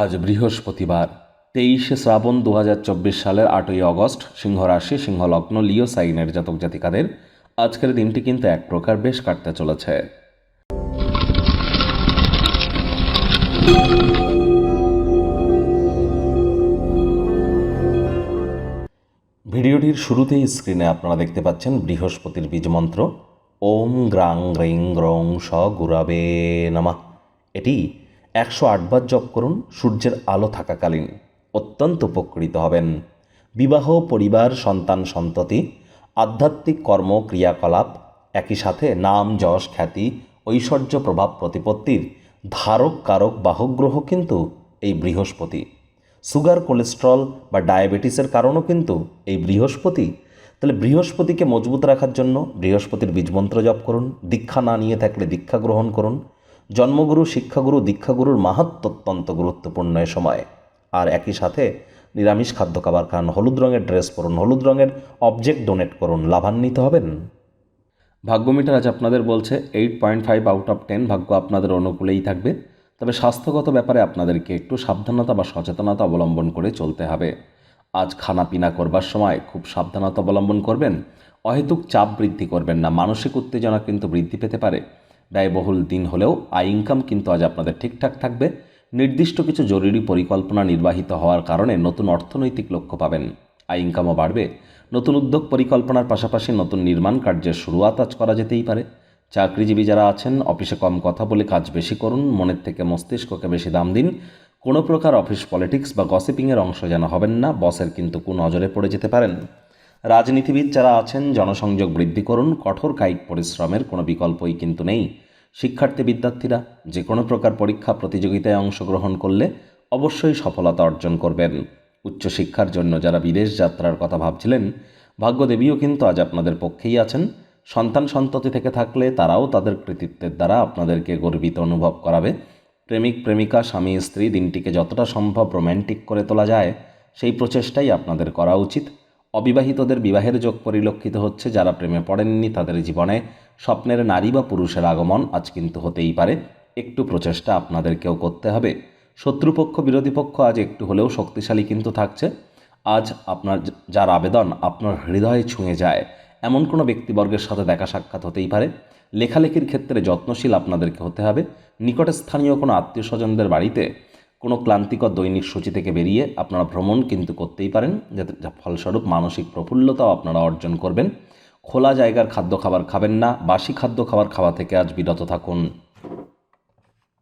আজ বৃহস্পতিবার, তেইশে শ্রাবণ দু হাজার চব্বিশ সালের আটই অগস্ট সিংহ রাশি সিংহ লগ্ন লিও সাইনের জাতক জাতিকাদের আজকের দিনটি কিন্তু এক প্রকার বেশ কাটতে চলেছে। ভিডিওটির শুরুতেই স্ক্রিনে আপনারা দেখতে পাচ্ছেন বৃহস্পতির বীজমন্ত্র ওম গ্রাং গ্রিং গ্রং স গুরাবে নামা। এটি একশো আটবার জপ করুন, সূর্যের আলো থাকাকালীন। অত্যন্ত উপকৃত হবেন। বিবাহ, পরিবার, সন্তান, সন্ততি, আধ্যাত্মিক কর্ম, ক্রিয়াকলাপ, একই সাথে নাম, যশ, খ্যাতি, ঐশ্বর্য, প্রভাব, প্রতিপত্তির ধারক, কারক, বাহক গ্রহ কিন্তু এই বৃহস্পতি। সুগার, কোলেস্ট্রল বা ডায়াবেটিসের কারণও কিন্তু এই বৃহস্পতি। তাহলে বৃহস্পতিকে মজবুত রাখার জন্য বৃহস্পতির বীজমন্ত্র জপ করুন, দীক্ষা না নিয়ে থাকলে দীক্ষা গ্রহণ করুন জন্মগুরু, শিক্ষাগুরু, দীক্ষাগুরুর মাহাত্ম অত্যন্ত গুরুত্বপূর্ণ এ সময়। আর একই সাথে নিরামিষ খাদ্য খাবার খান, হলুদ রঙের ড্রেস পরুন, হলুদ রঙের অবজেক্ট ডোনেট করুন, লাভান্বিত হবেন। ভাগ্যমিটার আজ আপনাদের বলছে eight point five out of ten ভাগ্য আপনাদের অনুকূলেই থাকবে। তবে স্বাস্থ্যগত ব্যাপারে আপনাদেরকে একটু সাবধানতা বা সচেতনতা অবলম্বন করে চলতে হবে। আজ খানাপিনা করবার সময় খুব সাবধানতা অবলম্বন করবেন। অহেতুক চাপ বৃদ্ধি করবেন না। মানসিক উত্তেজনা কিন্তু বৃদ্ধি পেতে পারে। ব্যয়বহুল দিন হলেও আয় ইনকাম কিন্তু আজ আপনাদের ঠিকঠাক থাকবে। নির্দিষ্ট কিছু জরুরি পরিকল্পনা নির্বাহিত হওয়ার কারণে নতুন অর্থনৈতিক লক্ষ্য পাবেন। আয় ইনকামও বাড়বে। নতুন উদ্যোগ পরিকল্পনার পাশাপাশি নতুন নির্মাণ কার্যের শুরুয়াত আজ করা যেতেই পারে। চাকরিজীবী যারা আছেন, অফিসে কম কথা বলে কাজ বেশি করুন, মনের থেকে মস্তিষ্ককে বেশি দাম দিন। কোনো প্রকার অফিস পলিটিক্স বা গসিপিংয়ের অংশ যেন হবেন না, বসের কিন্তু কু নজরে পড়ে যেতে পারেন। রাজনীতিবিদ যারা আছেন, জনসংযোগ বৃদ্ধি করুন, কঠোর কায়িক পরিশ্রমের কোনো বিকল্পই কিন্তু নেই। শিক্ষার্থী বিদ্যার্থীরা যে কোনো প্রকার পরীক্ষা প্রতিযোগিতায় অংশগ্রহণ করলে অবশ্যই সফলতা অর্জন করবেন। উচ্চশিক্ষার জন্য যারা বিদেশ যাত্রার কথা ভাবছিলেন, ভাগ্যদেবীও কিন্তু আজ আপনাদের পক্ষেই আছেন। সন্তান সন্ততি থেকে থাকলে তারাও তাদের কৃতিত্বের দ্বারা আপনাদেরকে গর্বিত অনুভব করাবে। প্রেমিক, প্রেমিকা, স্বামী, স্ত্রী, দিনটিকে যতটা সম্ভব রোম্যান্টিক করে তোলা যায়, সেই প্রচেষ্টাই আপনাদের করা উচিত। অবিবাহিতদের বিবাহের যোগ পরিলক্ষিত হচ্ছে যারা প্রেমে পড়েননি তাদের জীবনে। স্বপ্নের নারী বা পুরুষের আগমন আজ কিন্তু হতেই পারে। একটু প্রচেষ্টা আপনাদেরকেও করতে হবে। শত্রুপক্ষ, বিরোধী পক্ষ আজ একটু হলেও শক্তিশালী কিন্তু থাকছে। আজ আপনার যার আবেদন আপনার হৃদয়ে ছুঁয়ে যায়। এমন কোনো ব্যক্তিবর্গের সাথে দেখা সাক্ষাৎ হতেই পারে। লেখালেখির ক্ষেত্রে যত্নশীল আপনাদেরকে হতে হবে। নিকটে স্থানীয় কোনো আত্মীয় স্বজনদের বাড়িতে কোনো ক্লান্তিকর দৈনিক সূচি থেকে বেরিয়ে আপনারা ভ্রমণ কিন্তু করতেই পারেন, যাতে ফলস্বরূপ মানসিক প্রফুল্লতাও আপনারা অর্জন করবেন। খোলা জায়গার খাদ্য খাবার খাবেন না, বাসি খাদ্য খাবার খাওয়া থেকে আজ বিরত থাকুন।